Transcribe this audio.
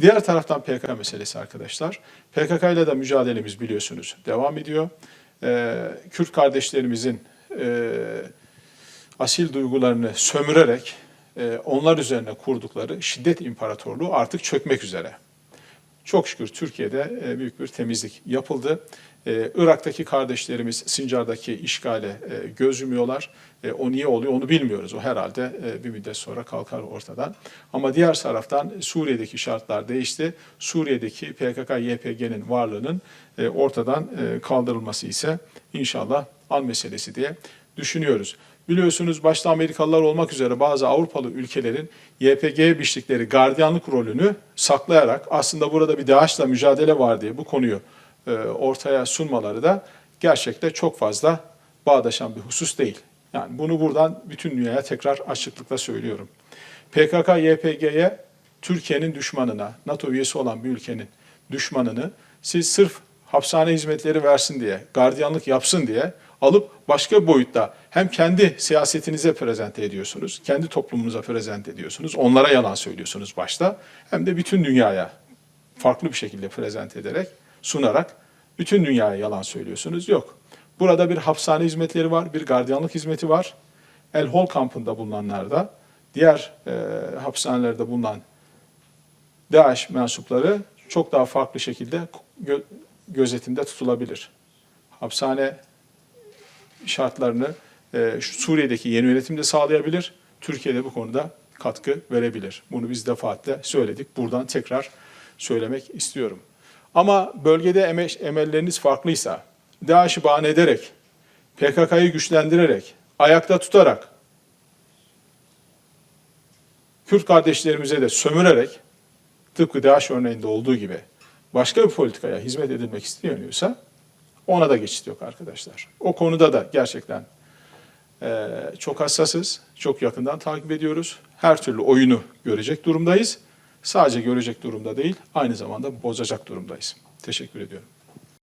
Diğer taraftan PKK meselesi arkadaşlar. PKK ile de mücadelemiz biliyorsunuz devam ediyor. Ee, Kürt kardeşlerimizin e, asil duygularını sömürerek e, onlar üzerine kurdukları şiddet imparatorluğu artık çökmek üzere. Çok şükür Türkiye'de e, büyük bir temizlik yapıldı. E, Irak'taki kardeşlerimiz Sincar'daki işgale e, göz yumuyorlar. E, O niye oluyor onu bilmiyoruz. O herhalde bir müddet sonra kalkar ortadan. Ama diğer taraftan Suriye'deki şartlar değişti. Suriye'deki PKK-YPG'nin varlığının ortadan kaldırılması ise inşallah an meselesi diye düşünüyoruz. Biliyorsunuz başta Amerikalılar olmak üzere bazı Avrupalı ülkelerin YPG'ye biçtikleri gardiyanlık rolünü saklayarak aslında burada bir DAEŞ'la mücadele var diye bu konuyu e, ortaya sunmaları da gerçekte çok fazla bağdaşan bir husus değil. Yani bunu buradan bütün dünyaya tekrar açıklıkla söylüyorum. PKK, YPG'ye Türkiye'nin düşmanına, NATO üyesi olan bir ülkenin düşmanını siz sırf hapishane hizmetleri versin diye, gardiyanlık yapsın diye alıp başka boyutta hem kendi siyasetinize prezente ediyorsunuz, kendi toplumunuza prezente ediyorsunuz, onlara yalan söylüyorsunuz başta, hem de bütün dünyaya farklı bir şekilde prezent ederek, sunarak bütün dünyaya yalan söylüyorsunuz. Yok. Burada bir hapishane hizmetleri var, bir gardiyanlık hizmeti var. El Hol kampında bulunanlar da, diğer e, hapishanelerde bulunan DAEŞ mensupları çok daha farklı şekilde gözetimde tutulabilir. Hapishane şartlarını e, Suriye'deki yeni yönetim de sağlayabilir. Türkiye'de bu konuda katkı verebilir. Bunu biz defaatle söyledik. Buradan tekrar söylemek istiyorum. Ama bölgede eme- emelleriniz farklıysa, DAEŞ'i bahane ederek, PKK'yı güçlendirerek, ayakta tutarak, Kürt kardeşlerimize de sömürerek, tıpkı DAEŞ örneğinde olduğu gibi başka bir politikaya hizmet edilmek isteniyorsa ona da geçit yok arkadaşlar. O konuda da gerçekten eee, çok hassasız, çok yakından takip ediyoruz. Her türlü oyunu görecek durumdayız. Sadece görecek durumda değil, aynı zamanda bozacak durumdayız. Teşekkür ediyorum.